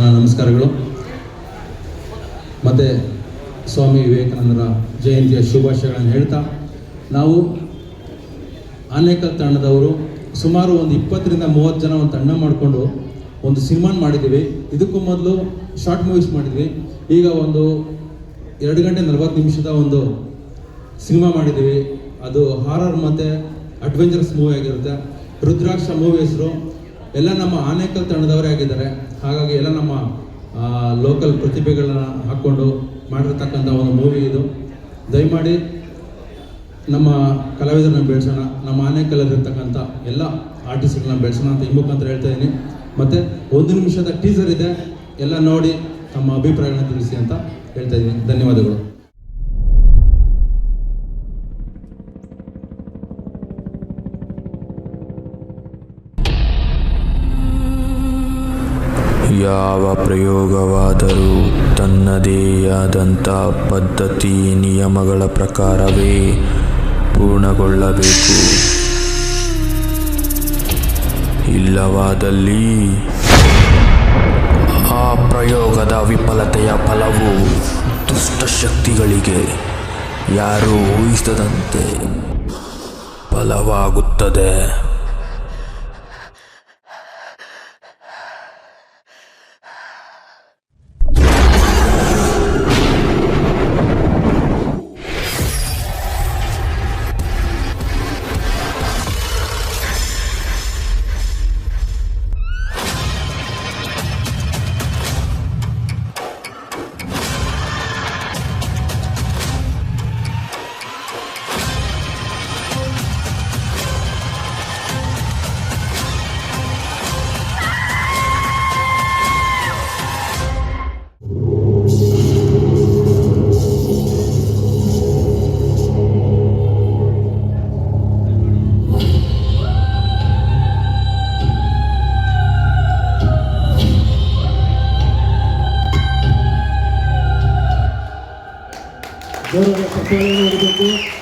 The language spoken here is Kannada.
ನಮಸ್ಕಾರಗಳು. ಮತ್ತು ಸ್ವಾಮಿ ವಿವೇಕಾನಂದರ ಜಯಂತಿಯ ಶುಭಾಶಯಗಳನ್ನು ಹೇಳ್ತಾ, ನಾವು ಆನೇಕಲ್ ತಂಡದವರು ಸುಮಾರು ಒಂದು ಇಪ್ಪತ್ತರಿಂದ ಮೂವತ್ತು ಜನ ಒಂದು ತಂಡ ಮಾಡಿಕೊಂಡು ಒಂದು ಸಿನಿಮಾನ ಮಾಡಿದ್ದೀವಿ. ಇದಕ್ಕೂ ಮೊದಲು ಶಾರ್ಟ್ ಮೂವೀಸ್ ಮಾಡಿದ್ವಿ. ಈಗ ಒಂದು ಎರಡು ಗಂಟೆ ನಲವತ್ತು ನಿಮಿಷದ ಒಂದು ಸಿನಿಮಾ ಮಾಡಿದ್ದೀವಿ. ಅದು ಹಾರರ್ ಮತ್ತು ಅಡ್ವೆಂಚರಸ್ ಮೂವಿ ಆಗಿರುತ್ತೆ. ರುದ್ರಾಕ್ಷ ಮೂವಿ ಹೆಸರು ಎಲ್ಲ ನಮ್ಮ ಆನೇಕಲ್ ತಂಡದವರೇ ಆಗಿದ್ದಾರೆ. ಹಾಗಾಗಿ ಎಲ್ಲ ನಮ್ಮ ಲೋಕಲ್ ಪ್ರತಿಭೆಗಳನ್ನ ಹಾಕ್ಕೊಂಡು ಮಾಡಿರ್ತಕ್ಕಂಥ ಒಂದು ಮೂವಿ ಇದು. ದಯಮಾಡಿ ನಮ್ಮ ಕಲಾವಿದರನ್ನ ಬೆಳೆಸೋಣ ನಮ್ಮ ಆನೇಕಲ್ಲಲ್ಲಿರ್ತಕ್ಕಂಥ ಎಲ್ಲ ಆರ್ಟಿಸ್ಟ್ಗಳನ್ನ ಬೆಳೆಸೋಣ ಅಂತ ಈ ಮುಖಾಂತರ ಹೇಳ್ತಾ ಇದ್ದೀನಿ. ಮತ್ತು ಒಂದು ನಿಮಿಷದ ಟೀಸರ್ ಇದೆ. ಎಲ್ಲ ನೋಡಿ ತಮ್ಮ ಅಭಿಪ್ರಾಯಗಳನ್ನ ತಿಳಿಸಿ ಅಂತ ಹೇಳ್ತಾ ಇದ್ದೀನಿ. ಧನ್ಯವಾದಗಳು. ಯಾವ ಪ್ರಯೋಗವಾದರೂ ತನ್ನದೇ ಆದಂಥ ಪದ್ಧತಿ ನಿಯಮಗಳ ಪ್ರಕಾರವೇ ಪೂರ್ಣಗೊಳ್ಳಬೇಕು. ಇಲ್ಲವಾದಲ್ಲಿ ಆ ಪ್ರಯೋಗದ ವಿಫಲತೆಯ ಫಲವು ದುಷ್ಟಶಕ್ತಿಗಳಿಗೆ ಯಾರೂ ಊಹಿಸದಂತೆ ಫಲವಾಗುತ್ತದೆ. 여러분 박수 한번 부탁드립니다.